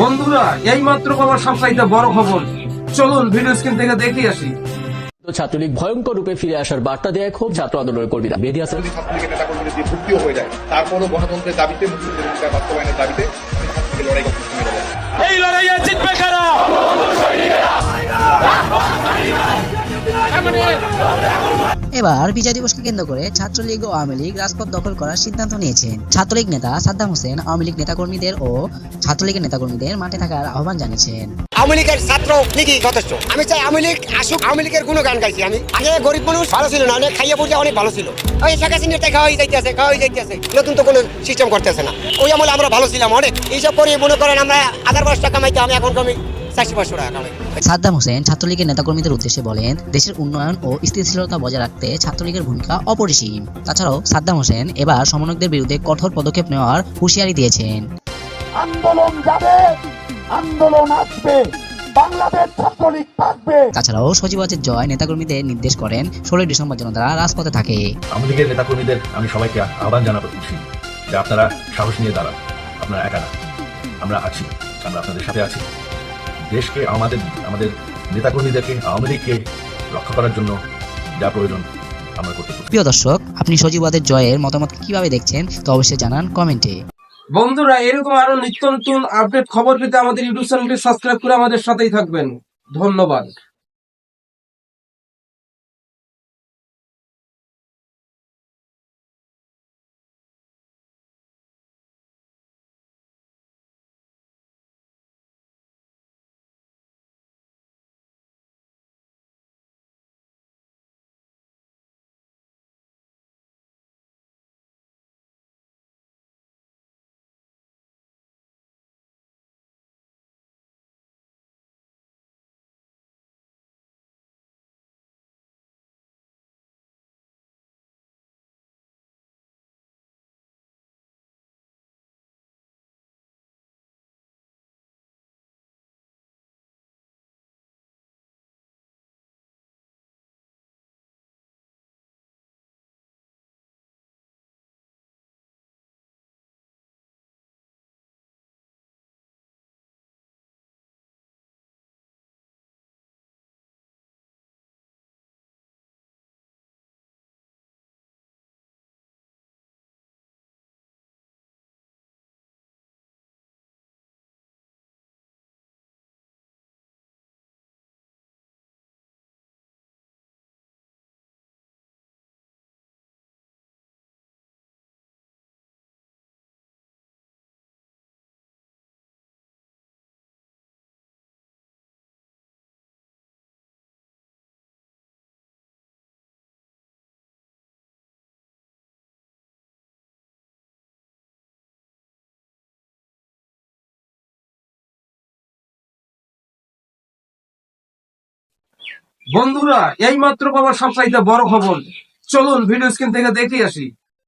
বন্ধুরা এই মাত্র খবর সবচাইতে বড় খবর চলুন ভিডিও স্ক্রিন থেকে দেখে আসি। তো ছাত্রলীগ ভয়ঙ্কর রূপে ফিরে আসার বার্তা দেয় খুব ছাত্র আন্দোলনের কর্মীরা। বেদি আছেন ছাত্রলীগের নেতা কর্মীদের দিয়ে ভর্তিও হয়ে যায়। তারপরও গণতন্ত্রের দাবিতে মুসলিমদের ভূমিকা বাস্তবায়নের দাবিতে লড়াই করতে। এই লড়াইয়ে জিতবে কারা? এবার বিজয় দিবসকে কেন্দ্র করে ছাত্রলীগ ও আওয়ামী লীগ রাজপথ দখল করার সিদ্ধান্ত নিয়েছেন ছাত্রলীগ নেতা সাদ্দাম হোসেন আওয়ামী লীগ নেতাকর্মীদের ও ছাত্রলীগের নেতাকর্মীদের মাঠে থাকার আহ্বান জানিয়েছেন। আওয়ামী লীগের ছাত্র যথেষ্ট। আমি চাই আওয়ামী লীগ আসুক, আওয়ামী লীগের গুণগান গাইছি আমি। আগে গরিব মানুষ ভালো ছিল না অনেক খাইয়া পড়তে অনেক ভালো ছিল। ওই টাকা খাওয়াই যাইতেছে খাওয়াই যাইতেছে। নতুন তো কোনো সিস্টেম করতেছে না। ওই আমলে আমরা ভালো ছিলাম অনেক। এইসব করে মনে করেন আমরা হাজার পাঁচশো টাকা কামাইতে আমি এখন কমি চারশো পাঁচশো টাকা সাদ্দাম হোসেন ছাত্রলীগের নেতাকর্মীদের উদ্দেশ্যে বলেন দেশের উন্নয়ন ও স্থিতিশীলতা বজায় রাখতে ছাত্রলীগের ভূমিকা অপরিসীম। তাছাড়াও সাদ্দাম হোসেন এবার সমন্বয়কদের বিরুদ্ধে কঠোর পদক্ষেপ নেওয়ার হুঁশিয়ারি দিয়েছেন। আন্দোলন যাবে আন্দোলন আসবে বাংলাদেশ ছাত্রলীগ থাকবে। তাছাড়াও সচিবাচের জয় নেতাকর্মীদের নির্দেশ করেন ষোলোই ডিসেম্বর যেন তারা রাজপথে থাকে। আওয়ামী লীগের নেতাকর্মীদের আমি সবাইকে আহ্বান জানাতে খুশি যে আপনারা সাহস নিয়ে দাঁড়ান আপনারা একা না। আমরা আছি আমরা আপনাদের সাথে আছি। দেশকে আমাদের আমাদের নেতাকর্মীদেরকে আওয়ামী লীগকে রক্ষা করার জন্য যা প্রয়োজন আমরা করতে। প্রিয় দর্শক আপনি সজীবাদের জয়ের মতামত কীভাবে দেখছেন তো অবশ্যই জানান কমেন্টে। বন্ধুরা এরকম আরও নিত্য নতুন আপডেট খবর পেতে আমাদের ইউটিউব চ্যানেলটি সাবস্ক্রাইব করে আমাদের সাথেই থাকবেন। ধন্যবাদ। বন্ধুরা এই মাত্র পাওয়া সবচাইতে বড় খবর। চলুন ভিডিও স্ক্রিন থেকে দেখে আসি।